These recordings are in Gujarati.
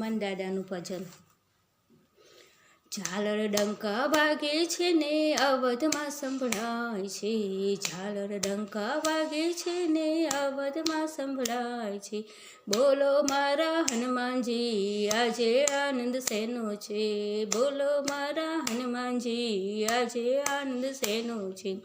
હનુમાન દાદાનું ભજન. ઝાલર ડંકા વાગે છે ને અવધમાં સંભળાય છે. ઝાલર ડંકા વાગે છે ને અવધમાં સંભળાય છે. બોલો મારા હનુમાનજી, આજે આનંદ શેનો છે? બોલો મારા હનુમાનજી, આજે આનંદ શેનો છે?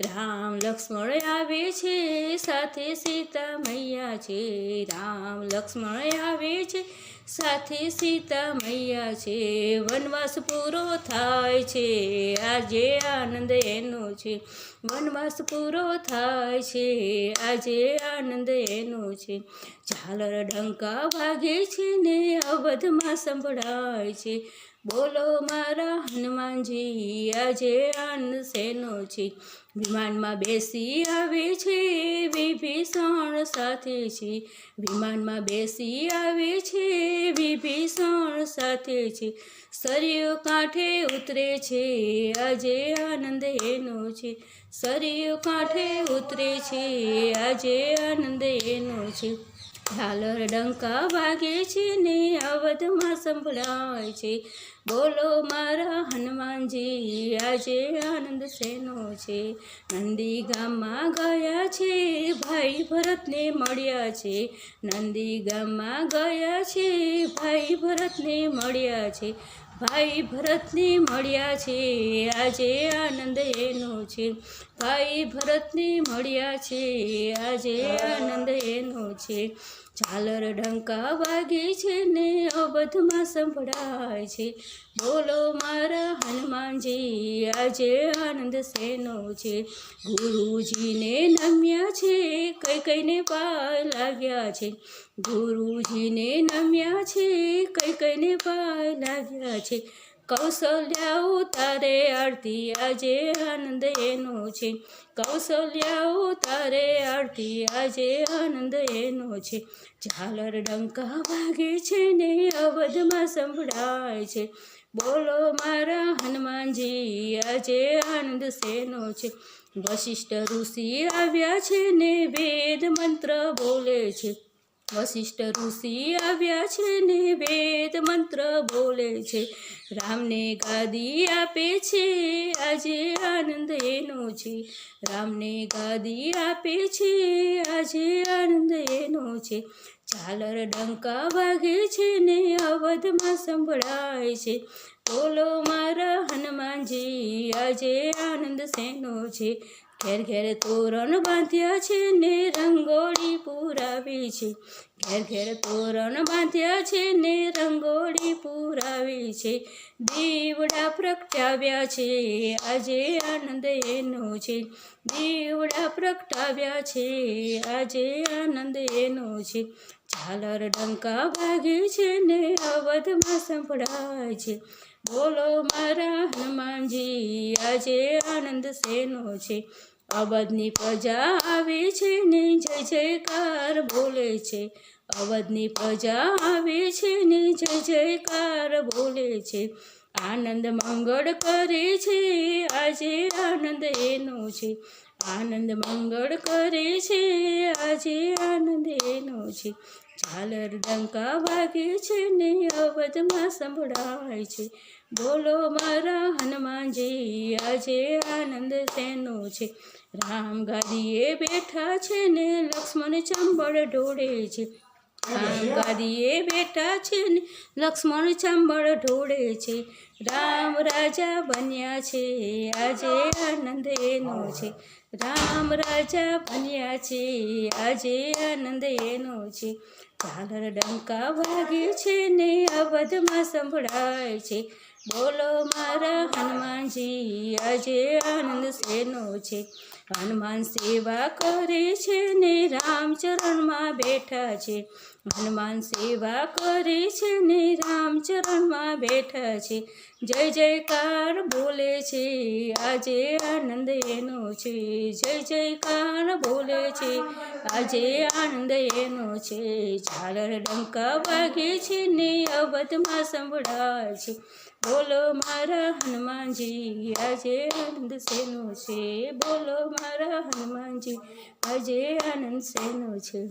રામ લક્ષ્મણ આવે છે, સાથે સીતા મૈયા છે. રામ લક્ષ્મણ આવે છે, સાથે સીતા મૈયા છે. વનવાસ પૂરો થાય છે. આજે આનંદ એનો છે. વનવાસ પૂરો થાય છે. આજે આનંદ એનો છે. ઝાલર ડંકા વાગે છે ને અવધમાં સંભળાય છે. બોલો મારા હનુમાનજી, આજે આનંદ શેનો છે? વિમાનમાં બેસી આવે છે, વિભીષણ સાથે છે. વિમાનમાં બેસી આવે છે, વિભીષણ સાથે છે. સરિયો કાંઠે ઉતરે છે, આજે આનંદ એનો છે. સરિયો કાંઠે ઉતરે છે, આજે આનંદ એનો છે. ઝાલર ડંકા વાગે છે ને અવધમાં સંભળાય છે. બોલો મારા હનુમાનજી, આજે આનંદ શેનો છે? નંદી ગામમાં ગયા છે, ભાઈ ભરતને મળ્યા છે. નંદી ગામમાં ગયા છે, ભાઈ ભરતને મળ્યા છે. ભાઈ ભરતને મળ્યા છે, આજે આનંદ એનો છે. ભાઈ ભરતને મળ્યા છે, આજે આનંદ એનો છે. ઝાલર ડંકા વાગે છે ને અબધમાં સંભળાય છે. બોલો મારા હનુમાનજી, આજે આનંદ શેનો છે? ગુરુજીને નમ્યા છે, કઈ કઈને પાર લાગ્યા છે. ગુરુજીને નમ્યા છે, કઈ કઈને પાર લાગ્યા છે. કૌશલ્યા ઉતારે આરતી આજે આનંદ એનો છે. કૌશલ્યા ઉતારે આરતી આજે આનંદ એનો છે. ઝાલર ડંકા વાગે છે ને અવધમાં સંભળાય છે. બોલો મારા હનુમાનજી, આજે આનંદ શેનો છે? વશિષ્ઠ ઋષિ આવ્યા છે ને વેદ મંત્ર બોલે છે. વશિષ્ઠ ઋષિ આવ્યા છે ને વેદ મંત્ર બોલે છે. રામને ગાદી આપે છે. આજે આનંદ એનો છે. રામને ગાદી આપે છે. આજે આનંદ એનો છે. ઝાલર ડંકા વાગે છે ને અવધમાં સંભળાય છે. બોલો મારા હનુમાનજી, આજે આનંદ સેનો છે? ઘેર ઘેર તોરણ બાંધ્યા છે ને રંગોળી પુરાવી છે. ઘેર ઘેર તોરણ બાંધ્યા છે ને રંગોળી પુરાવી છે. દીવડા પ્રગટાવ્યા છે, આજે આનંદ એનો છે. દીવડા પ્રગટાવ્યા છે, આજે આનંદ એનો છે. ઝાલર ડંકા ભાગે છે ને અવધમાં સંભળાય છે. બોલો મારા હનુમાનજી, આજે આનંદ શેનો છે? અવધની પ્રજા આવે છે ને જય જયકાર બોલે છે. અવધની પ્રજા આવે છે ને જય જયકાર બોલે છે. આનંદ મંગળ કરે છે, આજે આનંદ એનો છે. આનંદ મંગળ કરે છે, આજે આનંદ એનો છે. ઝાલર ડંકા વાગે છે ને અવધમાં સંભળાય છે. બોલો મારા હનુમાનજી, આજે આનંદ તેનો છે? રામ ગાદીએ બેઠા છે ને લક્ષ્મણ ચંબળ ઢોળે છે. ગાદીએ બેઠા છે ને લક્ષ્મણ ચાંબળ ઢોળે છે. રામ રાજા બન્યા છે. આજે આનંદ એનો છે. રામ રાજા બન્યા છે. આજે આનંદ એનો છે. ઝાલર ડંકા વાગે છે ને અવધમાં સંભળાય છે. બોલો મારા હનુમાનજી, આજે આનંદ શેનો છે? હનુમાન સેવા કરે છે ને રામચરણમાં બેઠા છે. હનુમાન સેવા કરે છે ને રામચરણમાં બેઠા છે. જય જયકાર બોલે છે, આજે આનંદ એનો છે. જય જયકાર બોલે છે. આજે આનંદ એનો છે. ઝાલર ડંકા વાગે છે ને અવધમાં સંભળાય છે બોલો મારા હનુમાનજી, આજે આનંદ શેનો છે? બોલો મારા હનુમાનજી, આજે આનંદ શેનો છે?